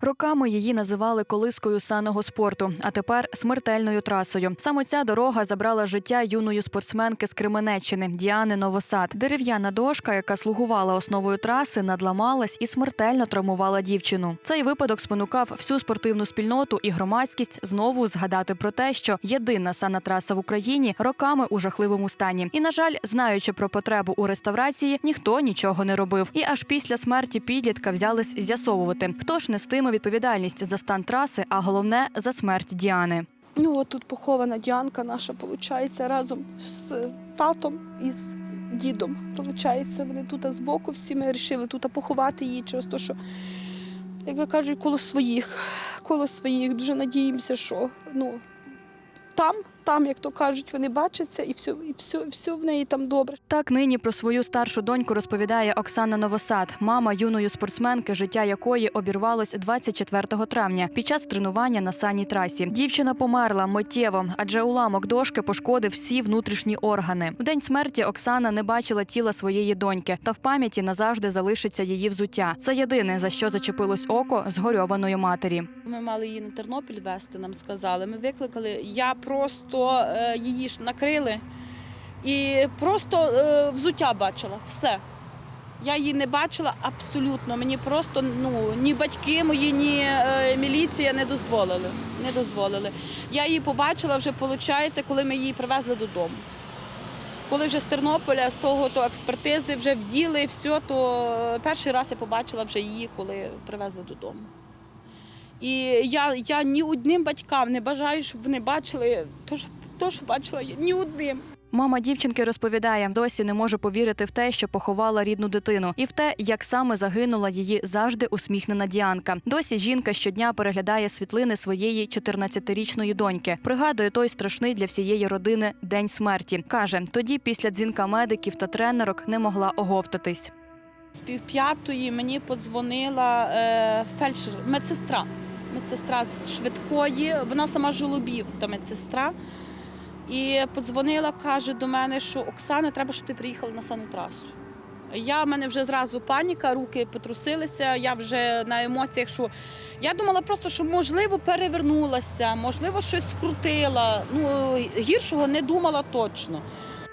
Роками її називали колискою саного спорту, а тепер смертельною трасою. Саме ця дорога забрала життя юної спортсменки з Кременеччини Діани Новосад. Дерев'яна дошка, яка слугувала основою траси, надламалась і смертельно травмувала дівчину. Цей випадок спонукав всю спортивну спільноту і громадськість знову згадати про те, що єдина санна траса в Україні роками у жахливому стані. І на жаль, знаючи про потребу у реставрації, ніхто нічого не робив. І аж після смерті підлітка взялись з'ясовувати, хто ж нестиме відповідальність за стан траси, а головне за смерть Діани. Ну, от тут похована Діанка наша, виходить, разом з татом і з дідом. Получається, вони тут збоку всі ми вирішили тут поховати її через те, що, як ви кажуть, коло своїх, коло своїх. Дуже надіємося, що ну, там, там, як то кажуть, вони бачаться, і все, і все, все в неї там добре. Так нині про свою старшу доньку розповідає Оксана Новосад, мама юної спортсменки, життя якої обірвалось 24 травня під час тренування на санній трасі. Дівчина померла миттєво, адже уламок дошки пошкодив всі внутрішні органи. В день смерті Оксана не бачила тіла своєї доньки, та в пам'яті назавжди залишиться її взуття. Це єдине за що зачепилось око згорьованої матері. Ми мали її на Тернопіль везти, нам сказали. Ми викликали. Я просто е, її ж накрили і просто е, взуття бачила. Все. Я її не бачила абсолютно. Мені просто ну, ні батьки мої, ні е, міліція не дозволили. Не дозволили. Я її побачила вже, виходить, коли ми її привезли додому. Коли вже з Тернополя, з того то експертизи вже вділи, все, то перший раз я побачила вже її, коли привезли додому. І я, я ні одним батькам не бажаю, щоб вони бачили то, що, то, що бачила я, ні одним. Мама дівчинки розповідає, досі не може повірити в те, що поховала рідну дитину, і в те, як саме загинула її завжди усміхнена Діанка. Досі жінка щодня переглядає світлини своєї 14-річної доньки. Пригадує той страшний для всієї родини день смерті. каже, тоді після дзвінка медиків та тренерок не могла оговтатись. З півп'ятої мені подзвонила е, фельдшер, медсестра. Медсестра з швидкої, вона сама жолобів, та медсестра. І подзвонила, каже до мене, що Оксана, треба, щоб ти приїхала на сану трасу. Я в мене вже зразу паніка, руки потрусилися. Я вже на емоціях, що я думала просто, що можливо перевернулася, можливо, щось скрутила. Ну гіршого не думала точно.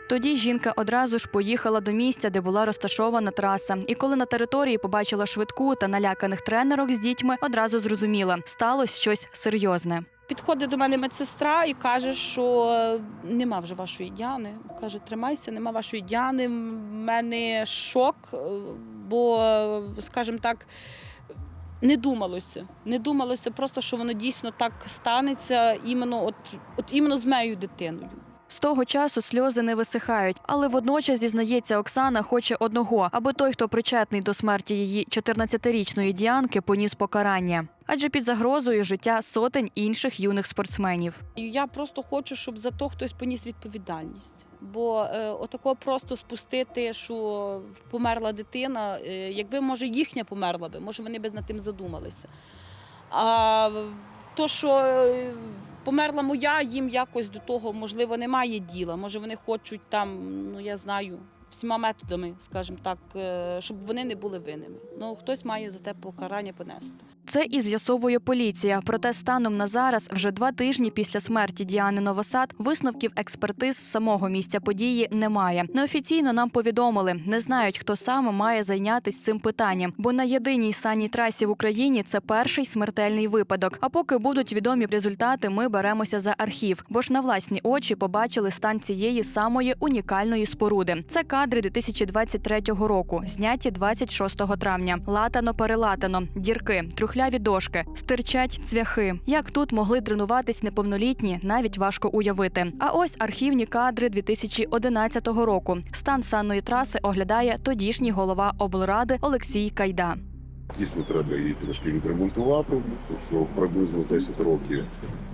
Тоді жінка одразу ж поїхала до місця, де була розташована траса. І коли на території побачила швидку та наляканих тренерок з дітьми, одразу зрозуміла, сталося щось серйозне. Підходить до мене медсестра і каже, що нема вже вашої Діани. Каже, тримайся, нема вашої Діани. В мене шок, бо, скажімо так, не думалося. Не думалося просто, що воно дійсно так станеться іменно, от, от іменно з моєю дитиною. З того часу сльози не висихають, але водночас зізнається Оксана хоче одного, аби той, хто причетний до смерті її 14-річної Діанки, поніс покарання. Адже під загрозою життя сотень інших юних спортсменів. Я просто хочу, щоб за то хтось поніс відповідальність. Бо е, отако просто спустити, що померла дитина, е, якби може їхня померла би, може вони б над тим задумалися. А то, що е, померла моя, їм якось до того можливо немає діла. Може вони хочуть там, ну я знаю, всіма методами, скажімо так, е, щоб вони не були винними. Ну хтось має за те покарання понести. Це і з'ясовує поліція. Проте станом на зараз, вже два тижні після смерті Діани Новосад, висновків експертиз з самого місця події немає. Неофіційно нам повідомили, не знають, хто саме має зайнятися цим питанням, бо на єдиній санній трасі в Україні це перший смертельний випадок. А поки будуть відомі результати, ми беремося за архів, бо ж на власні очі побачили стан цієї самої унікальної споруди. Це кадри 2023 року, зняті 26 травня. Латано перелатано, дірки, трухляві дошки, стирчать цвяхи. Як тут могли тренуватись неповнолітні, навіть важко уявити. А ось архівні кадри 2011 року. Стан санної траси оглядає тодішній голова облради Олексій Кайда. Дійсно, треба її трошки відремонтувати, тому що приблизно 10 років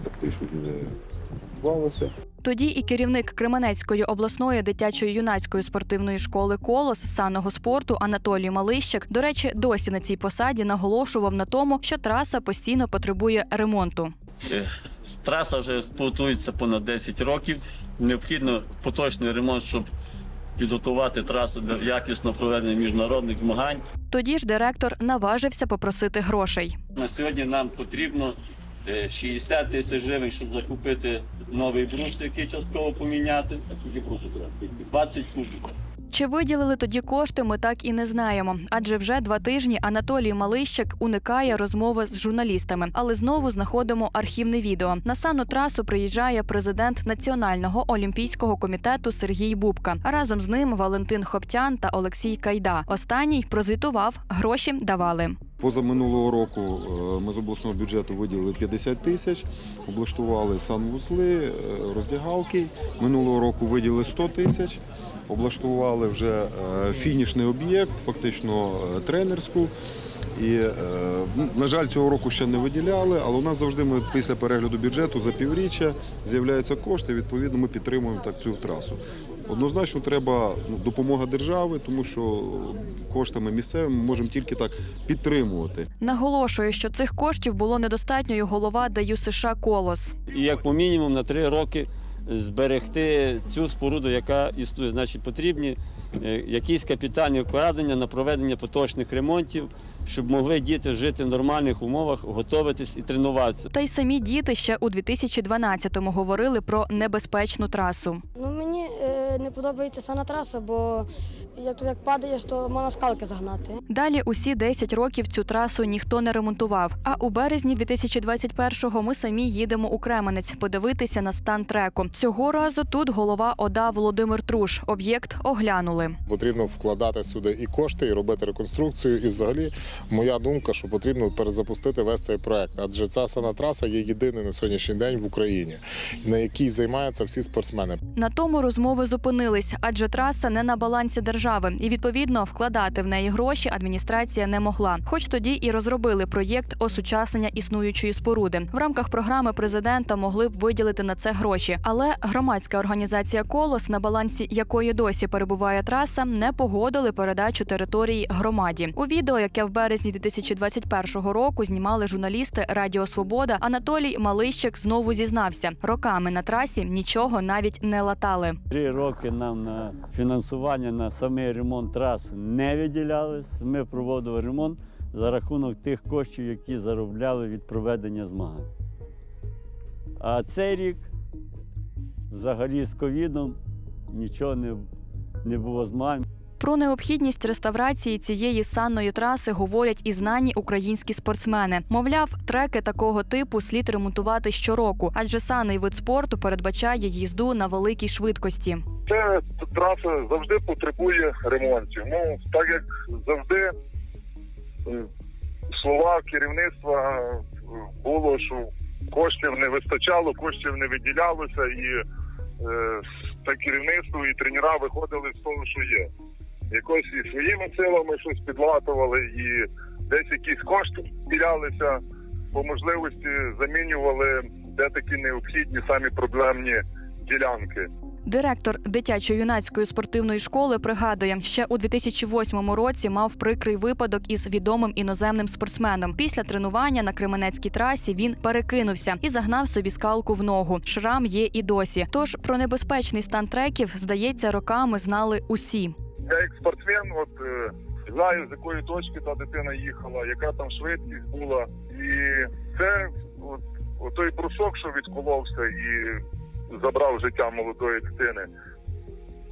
фактично не відбувалося. Тоді і керівник Кременецької обласної дитячої юнацької спортивної школи Колос з санного спорту Анатолій Малищик, до речі, досі на цій посаді наголошував на тому, що траса постійно потребує ремонту. Е, Траса вже експлуатується понад 10 років. Необхідно поточний ремонт, щоб підготувати трасу для якісного проведення міжнародних змагань. Тоді ж директор наважився попросити грошей. На сьогодні нам потрібно 60 тисяч гривень, щоб закупити новий брус, який частково поміняти. А скільки брусу треба? 20 кубів. Чи виділили тоді кошти, ми так і не знаємо. Адже вже два тижні Анатолій Малищик уникає розмови з журналістами, але знову знаходимо архівне відео. На сану трасу приїжджає президент Національного олімпійського комітету Сергій Бубка. Разом з ним Валентин Хоптян та Олексій Кайда. Останній прозвітував, гроші давали. Позаминулого року е, ми з обласного бюджету виділили 50 тисяч, облаштували санвузли, е, роздягалки. Минулого року виділили 100 тисяч, облаштували вже е, фінішний об'єкт, фактично е, тренерську. І, е, на жаль, цього року ще не виділяли, але у нас завжди ми після перегляду бюджету за півріччя з'являються кошти. Відповідно, ми підтримуємо так цю трасу. Однозначно треба ну, допомога держави, тому що коштами місцевими ми можемо тільки так підтримувати. Наголошує, що цих коштів було недостатньо. й Голова ДАЮ США Колос. І як по мінімум на 3 роки зберегти цю споруду, яка існує. Значить, потрібні е, якісь капітальні вкладення на проведення поточних ремонтів, щоб могли діти жити в нормальних умовах, готуватись і тренуватися. Та й самі діти ще у 2012-му говорили про небезпечну трасу. Не подобається сана траса, бо як тут як падаєш, то можна скалки загнати. Далі усі 10 років цю трасу ніхто не ремонтував. А у березні 2021-го ми самі їдемо у Кременець подивитися на стан треку. Цього разу тут голова ОДА Володимир Труш. Об'єкт оглянули. Потрібно вкладати сюди і кошти, і робити реконструкцію. І взагалі, моя думка, що потрібно перезапустити весь цей проект. Адже ця санатраса є єдиною на сьогоднішній день в Україні, на якій займаються всі спортсмени. На тому розмови зупинились, адже траса не на балансі держави, і відповідно вкладати в неї гроші адміністрація не могла. Хоч тоді і розробили проєкт осучаснення існуючої споруди. В рамках програми президента могли б виділити на це гроші. Але громадська організація Колос, на балансі якої досі перебуває траса, не погодили передачу території громаді. У відео, яке в березні 2021 року знімали журналісти Радіо Свобода, Анатолій Малищик знову зізнався: роками на трасі нічого навіть не латали. Три роки нам на фінансування на самий ремонт трас не виділялись. Ми проводили ремонт за рахунок тих коштів, які заробляли від проведення змагань. А цей рік взагалі з ковідом нічого не, не було змагань. Про необхідність реставрації цієї санної траси говорять і знані українські спортсмени. Мовляв, треки такого типу слід ремонтувати щороку, адже санний вид спорту передбачає їзду на великій швидкості. Ця траса завжди потребує ремонтів. Ну, так як завжди е, слова керівництва е, було, що коштів не вистачало, коштів не виділялося, і е, та керівництво і тренера виходили з того, що є. Якось і своїми силами щось підлатували, і десь якісь кошти ділялися, по можливості замінювали де такі необхідні самі проблемні ділянки. Директор дитячо-юнацької спортивної школи пригадує, ще у 2008 році мав прикрий випадок із відомим іноземним спортсменом. Після тренування на Кременецькій трасі він перекинувся і загнав собі скалку в ногу. Шрам є і досі. Тож про небезпечний стан треків, здається, роками знали усі. Я як спортсмен, от е, знаю, з якої точки та дитина їхала, яка там швидкість була. І це от, от той брусок, що відколовся і забрав життя молодої дитини.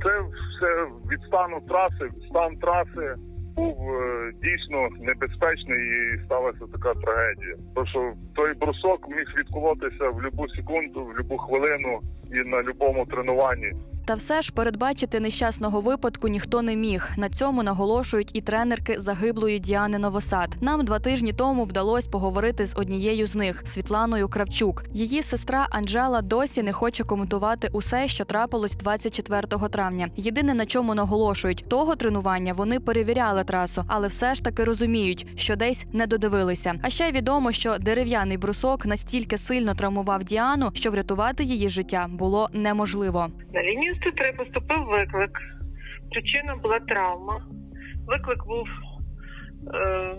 Це все від стану траси, стан траси був е, дійсно небезпечний і сталася така трагедія. Тому що той брусок міг відколотися в будь-яку секунду, в будь-яку хвилину і на будь-якому тренуванні. Та все ж передбачити нещасного випадку ніхто не міг. На цьому наголошують і тренерки загиблої Діани Новосад. Нам два тижні тому вдалося поговорити з однією з них Світланою Кравчук. Її сестра Анжела досі не хоче коментувати усе, що трапилось 24 травня. Єдине на чому наголошують, того тренування вони перевіряли трасу, але все ж таки розуміють, що десь не додивилися. А ще відомо, що дерев'яний брусок настільки сильно травмував Діану, що врятувати її життя було неможливо. На лінію 103 поступив виклик. Причина була травма. Виклик був. Е,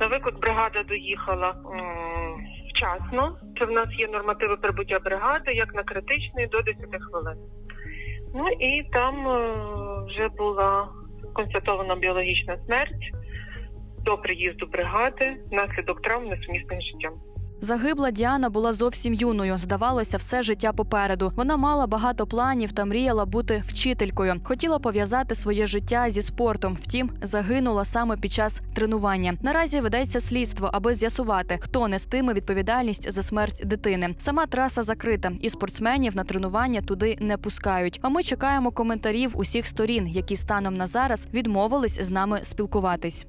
на виклик бригада доїхала м, вчасно. Це в нас є нормативи прибуття бригади, як на критичний до 10 хвилин. Ну і там е, вже була констатована біологічна смерть до приїзду бригади внаслідок травм несумісних життям. Загибла Діана була зовсім юною. Здавалося, все життя попереду. Вона мала багато планів та мріяла бути вчителькою. Хотіла пов'язати своє життя зі спортом. Втім, загинула саме під час тренування. Наразі ведеться слідство, аби з'ясувати, хто нестиме відповідальність за смерть дитини. Сама траса закрита, і спортсменів на тренування туди не пускають. А ми чекаємо коментарів усіх сторін, які станом на зараз відмовились з нами спілкуватись.